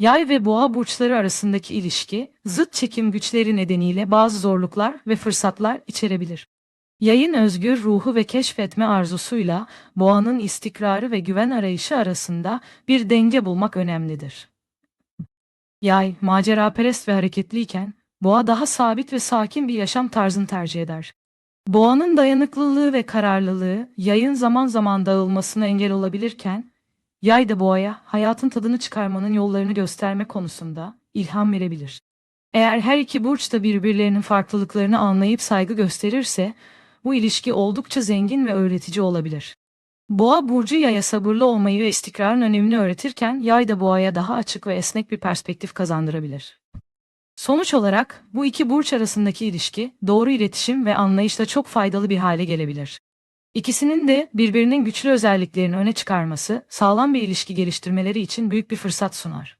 Yay ve boğa burçları arasındaki ilişki, zıt çekim güçleri nedeniyle bazı zorluklar ve fırsatlar içerebilir. Yayın özgür ruhu ve keşfetme arzusuyla boğanın istikrarı ve güven arayışı arasında bir denge bulmak önemlidir. Yay, maceraperest ve hareketliyken, boğa daha sabit ve sakin bir yaşam tarzını tercih eder. Boğanın dayanıklılığı ve kararlılığı yayın zaman zaman dağılmasına engel olabilirken, yay da boğaya hayatın tadını çıkarmanın yollarını gösterme konusunda ilham verebilir. Eğer her iki burç da birbirlerinin farklılıklarını anlayıp saygı gösterirse, bu ilişki oldukça zengin ve öğretici olabilir. Boğa burcu yaya sabırlı olmayı ve istikrarın önemini öğretirken yay da boğaya daha açık ve esnek bir perspektif kazandırabilir. Sonuç olarak bu iki burç arasındaki ilişki doğru iletişim ve anlayışla çok faydalı bir hale gelebilir. İkisinin de birbirinin güçlü özelliklerini öne çıkarması sağlam bir ilişki geliştirmeleri için büyük bir fırsat sunar.